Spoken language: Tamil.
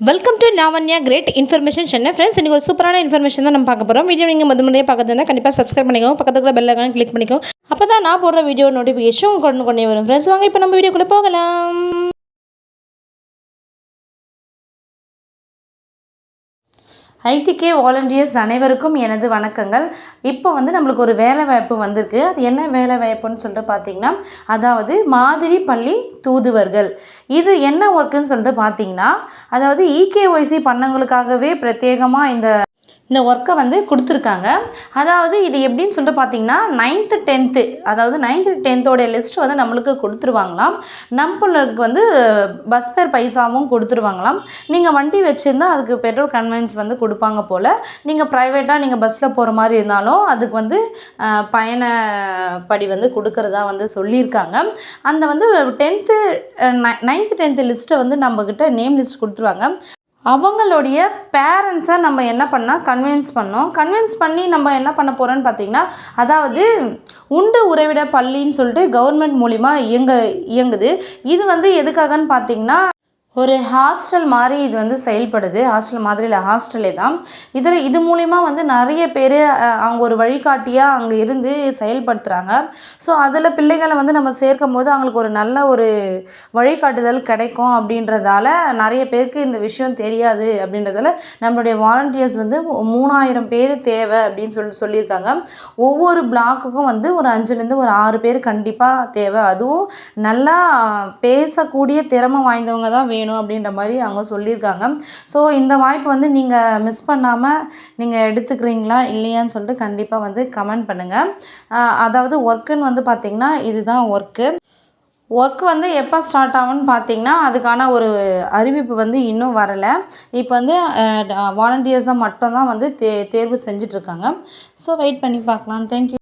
Welcome to Lavanya great information Chennai friends இன்றைக்கி ஒரு சூப்பரான இன்ஃபர்மேஷன் தான் நம்ம பார்க்க போகிறோம் வீடியோ நீங்கள் முதல் முறையாக பார்க்கறது கண்டிப்பாக சப்ஸ்கிரைப் பண்ணிக்கோ பக்கத்துல கூட பெல் ஐக்கான கிளிக் பண்ணிக்கோ அப்போ தான் நான் போடுற வீடியோ நோட்டிஃபிகேஷன் கொண்டு கொண்டே வரும். ஃப்ரெண்ட்ஸ் வாங்க இப்போ நம்ம வீடியோக்குள்ளே போகலாம். ஐடிகே வாலண்டியர்ஸ் அனைவருக்கும் எனது வணக்கங்கள். இப்போ வந்து நம்மளுக்கு ஒரு வேலை வாய்ப்பு வந்திருக்கு. அது என்ன வேலை வாய்ப்புன்னு சொல்லிட்டு பார்த்தீங்கன்னா அதாவது மாதிரி பள்ளி தூதுவர்கள். இது என்ன ஒர்க்குன்னு சொல்லிட்டு பார்த்தீங்கன்னா அதாவது இகேஒய்சி பண்ணவங்களுக்காகவே பிரத்யேகமாக இந்த இந்த ஒர்க்கை வந்து கொடுத்துருக்காங்க. அதாவது இது எப்படின்னு சொல்லிட்டு பார்த்தீங்கன்னா நைன்த்து டென்த்து அதாவது நைன்த்து டென்த்தோடைய லிஸ்ட் வந்து நம்மளுக்கு கொடுத்துருவாங்களாம். நம்மளுக்கு வந்து பஸ் பேர் பைசாவும் கொடுத்துருவாங்களாம். நீங்கள் வண்டி வச்சுருந்தா அதுக்கு பெட்ரோல் கன்வென்ஸ் வந்து கொடுப்பாங்க போல். நீங்கள் ப்ரைவேட்டாக நீங்கள் பஸ்ஸில் போகிற மாதிரி இருந்தாலும் அதுக்கு வந்து பயணப்படி பயண படி வந்து கொடுக்கறதா வந்து சொல்லியிருக்காங்க. அந்த வந்து டென்த்து நைன்த்து டென்த்து லிஸ்ட்டை வந்து நம்மக்கிட்ட நேம் லிஸ்ட் கொடுத்துருவாங்க. அவங்களுடைய பேரண்ட்ஸை நம்ம என்ன பண்ணால் கன்வின்ஸ் பண்ணோம். கன்வின்ஸ் பண்ணி நம்ம என்ன பண்ண போகிறோன்னு பார்த்திங்கன்னா அதாவது உண்டு உறைவிட பள்ளின்னு சொல்லிட்டு கவர்மெண்ட் மூலிமா இயங்க இயங்குது. இது வந்து எதுக்காகன்னு பார்த்தீங்கன்னா ஒரு ஹாஸ்டல் மாதிரி இது வந்து செயல்படுது. ஹாஸ்டல் மாதிரி இல்லை ஹாஸ்டலே தான். இதில் இது மூலிமா வந்து நிறைய பேர் அவங்க ஒரு வழிகாட்டியாக அங்கே இருந்து செயல்படுத்துகிறாங்க ஸோ அதில் பிள்ளைகளை வந்து நம்ம சேர்க்கும் போது அவங்களுக்கு ஒரு நல்ல ஒரு வழிகாட்டுதல் கிடைக்கும் அப்படின்றதால நிறைய பேருக்கு இந்த விஷயம் தெரியாது அப்படின்றதால நம்மளுடைய வாலண்டியர்ஸ் வந்து மூணாயிரம் பேர் தேவை அப்படின்னு சொல்லி சொல்லியிருக்காங்க. ஒவ்வொரு பிளாக்குக்கும் வந்து ஒரு அஞ்சுலேருந்து ஒரு ஆறு பேர் கண்டிப்பாக தேவை. அதுவும் நல்லா பேசக்கூடிய திறமை வாய்ந்தவங்க தான் வேணும் அப்படின்ற மாதிரி அவங்க சொல்லியிருக்காங்க. ஸோ இந்த வாய்ப்பு வந்து நீங்கள் மிஸ் பண்ணாமல் நீங்கள் எடுத்துக்கிறீங்களா இல்லையான்னு சொல்லிட்டு கண்டிப்பாக வந்து கமெண்ட் பண்ணுங்கள் அதாவது ஒர்க்குன்னு வந்து பார்த்திங்கன்னா இதுதான் ஒர்க்கு ஒர்க் வந்து எப்போ ஸ்டார்ட் ஆகும்னு பார்த்தீங்கன்னா அதுக்கான ஒரு அறிவிப்பு வந்து இன்னும் வரலை. இப்போ வந்து வாலண்டியர்ஸாக மட்டும்தான் வந்து தே தேர்வு செஞ்சிட்ருக்காங்க ஸோ வெயிட் பண்ணி பார்க்கலாம். தேங்க்யூ